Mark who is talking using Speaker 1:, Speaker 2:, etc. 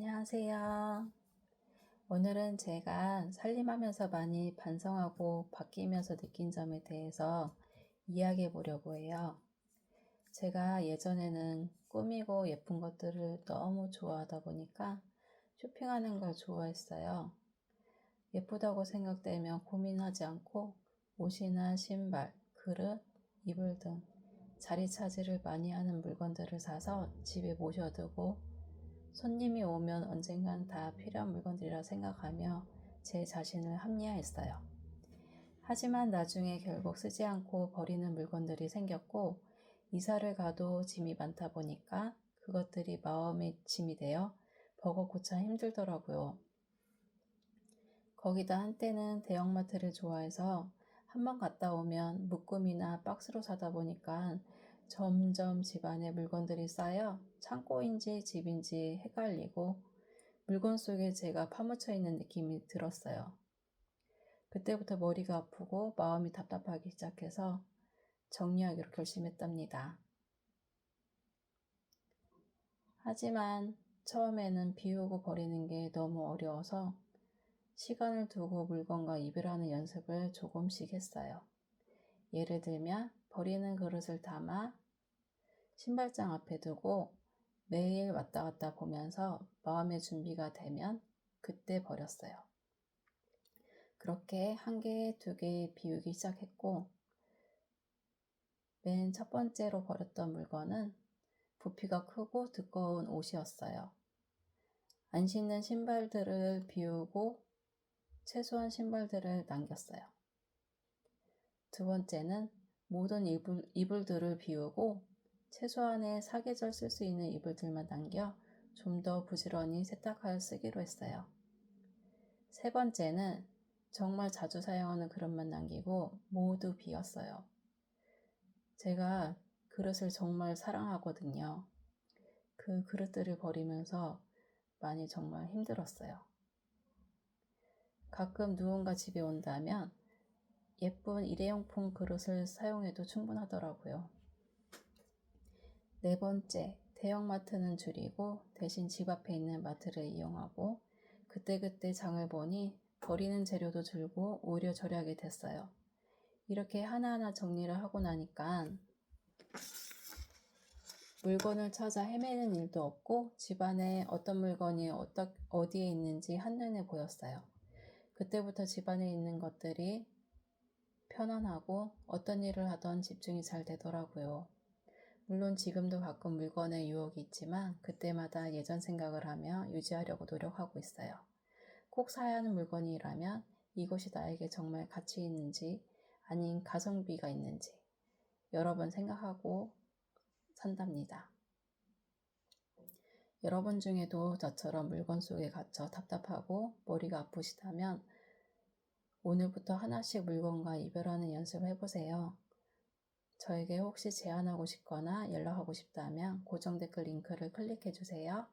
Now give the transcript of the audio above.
Speaker 1: 안녕하세요. 오늘은 제가 살림하면서 많이 반성하고 바뀌면서 느낀 점에 대해서 이야기해 보려고 해요. 제가 예전에는 꾸미고 예쁜 것들을 너무 좋아하다 보니까 쇼핑하는 걸 좋아했어요. 예쁘다고 생각되면 고민하지 않고 옷이나 신발, 그릇, 이불 등 자리 차지를 많이 하는 물건들을 사서 집에 모셔두고 손님이 오면 언젠간 다 필요한 물건들이라 생각하며 제 자신을 합리화했어요. 하지만 나중에 결국 쓰지 않고 버리는 물건들이 생겼고 이사를 가도 짐이 많다 보니까 그것들이 마음의 짐이 되어 버겁고 참 힘들더라고요. 거기다 한때는 대형마트를 좋아해서 한번 갔다 오면 묶음이나 박스로 사다 보니까 점점 집안에 물건들이 쌓여 창고인지 집인지 헷갈리고 물건 속에 제가 파묻혀 있는 느낌이 들었어요. 그때부터 머리가 아프고 마음이 답답하기 시작해서 정리하기로 결심했답니다. 하지만 처음에는 비우고 버리는 게 너무 어려워서 시간을 두고 물건과 이별하는 연습을 조금씩 했어요. 예를 들면 버리는 그릇을 담아 신발장 앞에 두고 매일 왔다 갔다 보면서 마음의 준비가 되면 그때 버렸어요. 그렇게 한 개, 두 개 비우기 시작했고, 맨 첫 번째로 버렸던 물건은 부피가 크고 두꺼운 옷이었어요. 안 신는 신발들을 비우고 최소한 신발들을 남겼어요. 두 번째는 모든 이불, 이불들을 비우고 최소한의 사계절 쓸 수 있는 이불들만 남겨 좀 더 부지런히 세탁하여 쓰기로 했어요. 세 번째는 정말 자주 사용하는 그릇만 남기고 모두 비웠어요. 제가 그릇을 정말 사랑하거든요. 그 그릇들을 버리면서 많이 정말 힘들었어요. 가끔 누군가 집에 온다면 예쁜 일회용품 그릇을 사용해도 충분하더라고요. 네 번째, 대형마트는 줄이고 대신 집 앞에 있는 마트를 이용하고 그때그때 장을 보니 버리는 재료도 줄고 오히려 절약이 됐어요. 이렇게 하나하나 정리를 하고 나니까 물건을 찾아 헤매는 일도 없고 집안에 어떤 물건이 어디에 있는지 한눈에 보였어요. 그때부터 집안에 있는 것들이 편안하고 어떤 일을 하던 집중이 잘 되더라고요. 물론 지금도 가끔 물건에 유혹이 있지만 그때마다 예전 생각을 하며 유지하려고 노력하고 있어요. 꼭 사야 하는 물건이라면 이것이 나에게 정말 가치 있는지 아닌 가성비가 있는지 여러 번 생각하고 산답니다. 여러분 중에도 저처럼 물건 속에 갇혀 답답하고 머리가 아프시다면 오늘부터 하나씩 물건과 이별하는 연습을 해보세요. 저에게 혹시 제안하고 싶거나 연락하고 싶다면 고정 댓글 링크를 클릭해 주세요.